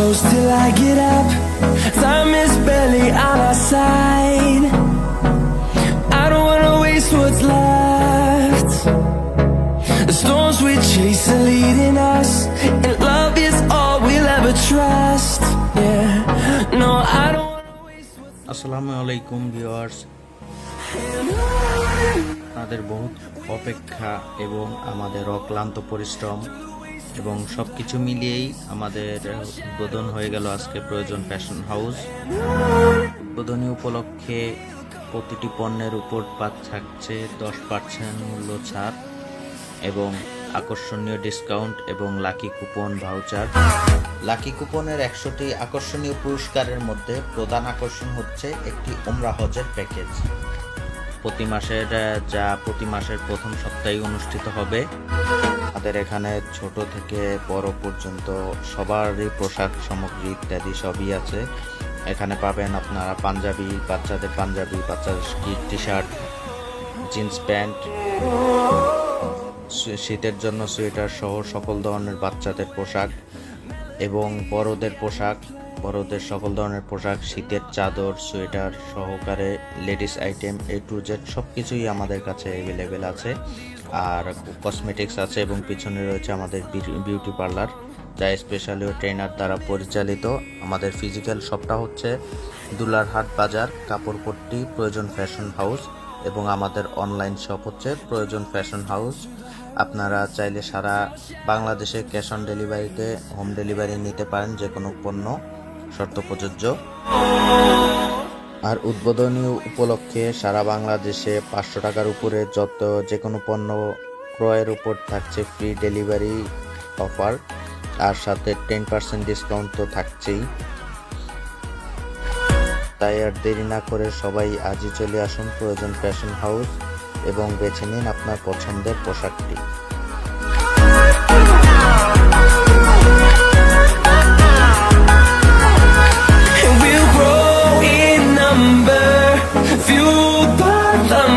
I get up, time is barely on our side. I don't wanna waste what's left. The storms we chase are leading us, and love is all we'll ever trust. Yeah, no, I don't wanna waste what's আসসালামু আলাইকুম viewers আপনাদের বহুত অপেক্ষা এবং আমাদের অক্লান্ত পরিশ্রম এবং সব কিছু মিলিয়েই আমাদের উদ্বোধন হয়ে গেল আজকে প্রয়োজন ফ্যাশন হাউস উদ্বোধনী উপলক্ষে প্রতিটি পণ্যের উপর থাকছে দশ পার্সেন্ট মূল্য ছাড় এবং আকর্ষণীয় ডিসকাউন্ট এবং লাকি কুপন ভাউচার লাকি কুপনের একশোটি আকর্ষণীয় পুরস্কারের মধ্যে প্রধান আকর্ষণ হচ্ছে একটি ওমরা হজের প্যাকেজ। প্রতি মাসের যা প্রতি মাসের প্রথম সপ্তাহে অনুষ্ঠিত হবে। আমাদের এখানে ছোট থেকে বড় পর্যন্ত সবারই পোশাক সামগ্রী ইত্যাদি সবই আছে। এখানে পাবেন আপনারা পাঞ্জাবি, বাচ্চাদের পাঞ্জাবি, বাচ্চাদের টি শার্ট জিন্স প্যান্ট শীতের জন্য সোয়েটার সহ সকল ধরনের বাচ্চাদের পোশাক এবং বড়দের পোশাক। বড়দের সকল ধরনের পোশাক, শীতের চাদর, সোয়েটার সহকারে ladies item A to Z সব কিছুই আমাদের কাছে অ্যাভেলেবেল আছে। আর কসমেটিক্স আছে এবং পিছনে রয়েছে আমাদের বিউটি পার্লার যা স্পেশালি ট্রেনার দ্বারা পরিচালিত। আমাদের ফিজিক্যাল শপটা হচ্ছে দুলারহাট বাজার, কাপড়পট্টি, প্রয়োজন ফ্যাশন হাউস এবং আমাদের অনলাইন শপ হচ্ছে প্রয়োজন ফ্যাশন হাউস আপনারা চাইলে সারা বাংলাদেশে ক্যাশ অন ডেলিভারিতে হোম ডেলিভারি নিতে পারেন যে কোনো পণ্য, শর্ত প্রযোজ্য। আর উদ্বোধনী উপলক্ষে সারা বাংলাদেশে পাঁচশো টাকার উপরে যত যে কোনো পণ্য ক্রয়ের উপর থাকছে ফ্রি ডেলিভারি অফার আর সাথে টেন পার্সেন্ট ডিসকাউন্ট তো থাকছেই। তাই আর দেরি না করে সবাই আজই চলে আসুন প্রয়োজন ফ্যাশন হাউস এবং বেছে নিন আপনার পছন্দের পোশাকটি।